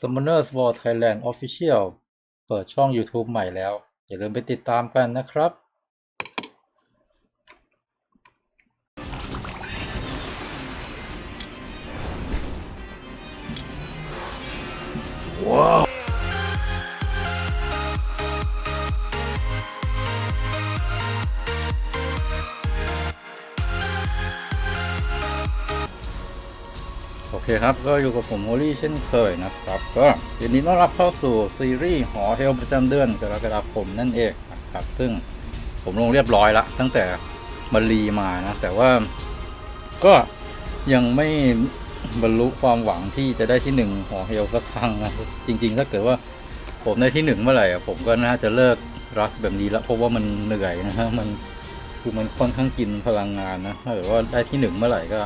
Summoners War Thailand Official เปิดช่อง YouTube ใหม่แล้ว อย่าลืมไปติดตามกันนะครับ ว้า โอเคครับ ก็อยู่กับผมโฮลี่เช่นเคยนะครับ ก็ยินดีต้อนรับเข้าสู่ซีรีส์หอเฮลประจำเดือนกรกฎาคมนั่นเองนะครับ ซึ่งผมลงเรียบร้อยละตั้งแต่มารีมานะ แต่ว่าก็ยังไม่บรรลุความหวังที่จะได้ที่หนึ่งหอเฮลสักครั้งนะจริง ๆ ถ้าเกิดว่าผมได้ที่หนึ่งเมื่อไหร่ผมก็น่าจะเลิกรัสแบบนี้แล้วเพราะว่ามันเหนื่อยนะฮะมันคือมันค่อนข้างกินพลังงานนะถ้าเกิดว่าได้ที่หนึ่งเมื่อไหร่ก็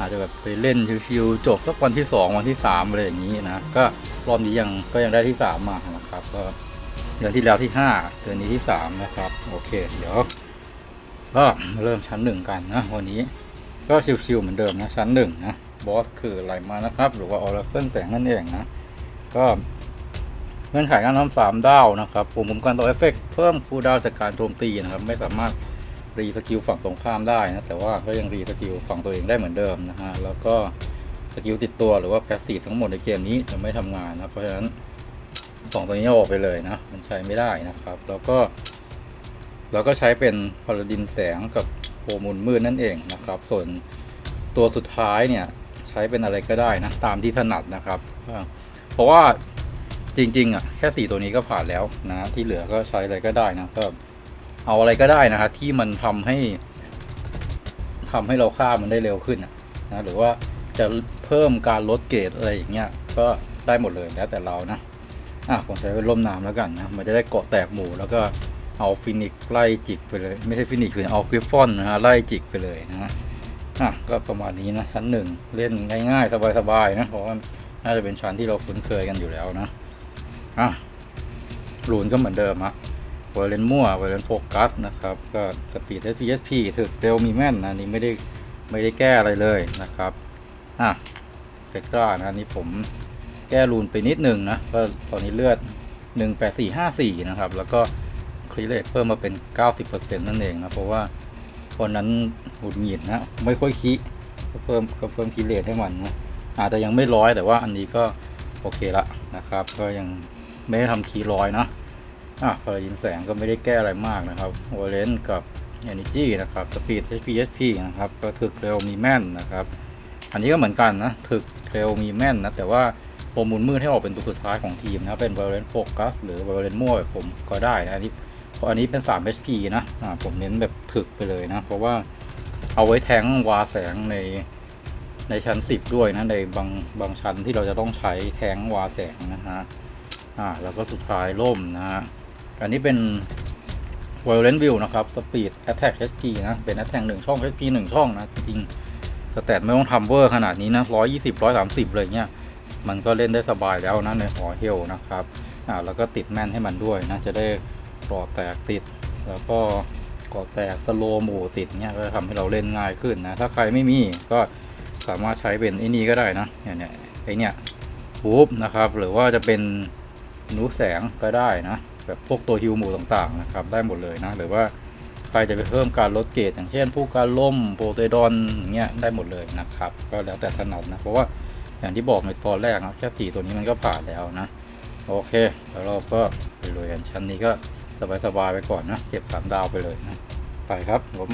อาจจะแบบไปเล่นชิวๆจบสักวันที่สองวันที่สามอะไรอย่างนี้นะ ก็รอบนี้ยังก็ยังได้ที่สามมานะครับก็เดือนที่แล้วที่ห้าเดือนนี้ที่สามนะครับ โอเค เดี๋ยวก็เริ่มชั้นหนึ่งกันนะวันนี้ก็ชิวๆเหมือนเดิมนะ ชั้นหนึ่งนะบอสคืออะไรมานะครับ หรือว่าออร์เคิลแสงนั่นเองนะ ก็เงื่อนไขการทำสามดาวนะครับปุ่มคุ้มกันต่อเอฟเฟกต์เพิ่มคูลดาวจากการโจมตีนะครับ ไม่สามารถ รีสกิลฝั่งตรงข้ามได้นะแต่ว่าก็ยังรีสกิลฝั่งตัวเองได้เหมือนเดิมนะฮะแล้วก็สกิลติดตัวหรือว่าแพสซีฟทั้งหมดในเกมนี้จะไม่ทำงานนะเพราะฉะนั้นสองตัวนี้ออกไปเลยนะ มันใช้ไม่ได้นะครับ แล้วก็เราก็ใช้เป็นพาราดินแสงกับโฮมุนมืดนั่นเองนะครับ ส่วนตัวสุดท้ายเนี่ยใช้เป็นอะไรก็ได้นะ ตามที่ถนัดนะครับ เพราะว่าจริง ๆ อะ แค่สี่ตัวนี้ก็ผ่านแล้วนะ ที่เหลือก็ใช้อะไรก็ได้นะก็ เอาอะไรก็ได้นะครับที่มันทำให้ทำให้เราฆ่ามันได้เร็วขึ้นนะหรือว่าจะเพิ่มการลดเกรดอะไรอย่างเงี้ยก็ได้หมดเลยแล้วแต่เรานะอะผมใช้เป็นร่มน้ำแล้วกันนะมันจะได้เกาะแตกหมู่แล้วก็เอาฟินิกไล่จิกไปเลย ไม่ใช่ฟินิกคือเอาควิฟฟอนนะฮะไล่จิกไปเลยนะฮะอะก็ประมาณนี้นะชั้นหนึ่งเล่นง่ายๆ สบายๆนะเพราะว่าน่าจะเป็นชั้นที่เราคุ้นเคยกันอยู่แล้วนะอะรูนก็เหมือนเดิมอะ เวอร์เรนมั่วเวอร์เรนโฟกัสนะครับ ก็สปีด SPSP ถึกเร็วมีแม่นนะอันนี่ไม่ได้ไม่ได้แก้อะไรเลยนะครับอะสเปกตรานะอันนี้ผมแก้รูนไปนิดหนึ่งนะก็ตอนนี้เลือด 18454 นะครับ แล้วก็คลีเลตเพิ่มมาเป็น 90%นั่นเองนะ เพราะว่าวันนั้นหุดหงิดนะ ไม่ค่อยคิก็เพิ่มก็เพิ่มคีเลตให้มันนะอาจจะยังไม่ร้อยแต่ว่าอันนี้ก็โอเคละนะครับ ก็ยังไม่ได้ทำคีร้อยนะ อะพาราดินแสงก็ไม่ได้แก้อะไรมากนะครับโอเลนกับ Energy นะครับ Speed HPSP นะครับก็ถึกเร็วมีแม่นนะครับ อันนี้ก็เหมือนกันนะถึกเร็วมีแม่นนะ แต่ว่าโปรมูลมืดให้ออกเป็นตัวสุดท้ายของทีมนะเป็น Valorant Focus หรือ Valorant มั่วแบบผมก็ได้นะอันนี้เพราะอันนี้เป็น 3 HP นะอ่าผมเน้นแบบถึกไปเลยนะ เพราะว่าเอาไว้แทงวาแสงในในชั้น 10 ด้วยนะในบางบางชั้นที่เราจะต้องใช้แทงวาแสงนะฮะอ่าแล้วก็สุดท้ายล่มนะฮะ อันนี้เป็น Violent View นะครับ Speed Attack HP นะ เป็น Attack หนึ่งช่อง HP หนึ่งช่องนะ จริงสแตทไม่ต้องทำเวอร์ขนาดนี้นะร้อยยี่สิบร้อยสามสิบเลยเงี้ยมันก็เล่นได้สบายแล้วนะในหอเฮลนะครับ อ่า แล้วก็ติดแม่นให้มันด้วยนะ จะได้กรอแตกติด แล้วก็กรอแตกสโลหมู่ติดเงี้ยก็ทำให้เราเล่นง่ายขึ้นนะ ถ้าใครไม่มีก็สามารถใช้เป็นไอ้นี้ก็ได้นะ เนี่ยเนี่ยไอ้เนี่ยบูฟนะครับ หรือว่าจะเป็นนูแสงก็ได้นะ แบบพวกตัวฮิวมูต่างๆนะครับได้หมดเลยนะหรือว่าใครจะไปเพิ่มการลดเกรดอย่างเช่น ผู้การล่มโพไซดอนอย่างเงี้ยได้หมดเลยนะครับ ก็แล้วแต่ถนัดนะเพราะว่าอย่างที่บอกในตอนแรกนะแค่ 4 ตัวนี้มันก็ผ่านแล้วนะ โอเค แล้วเราก็ไปเลยกันชั้นนี้ก็สบายๆไปก่อนนะเก็บสามดาวไปเลยนะ ไปครับผม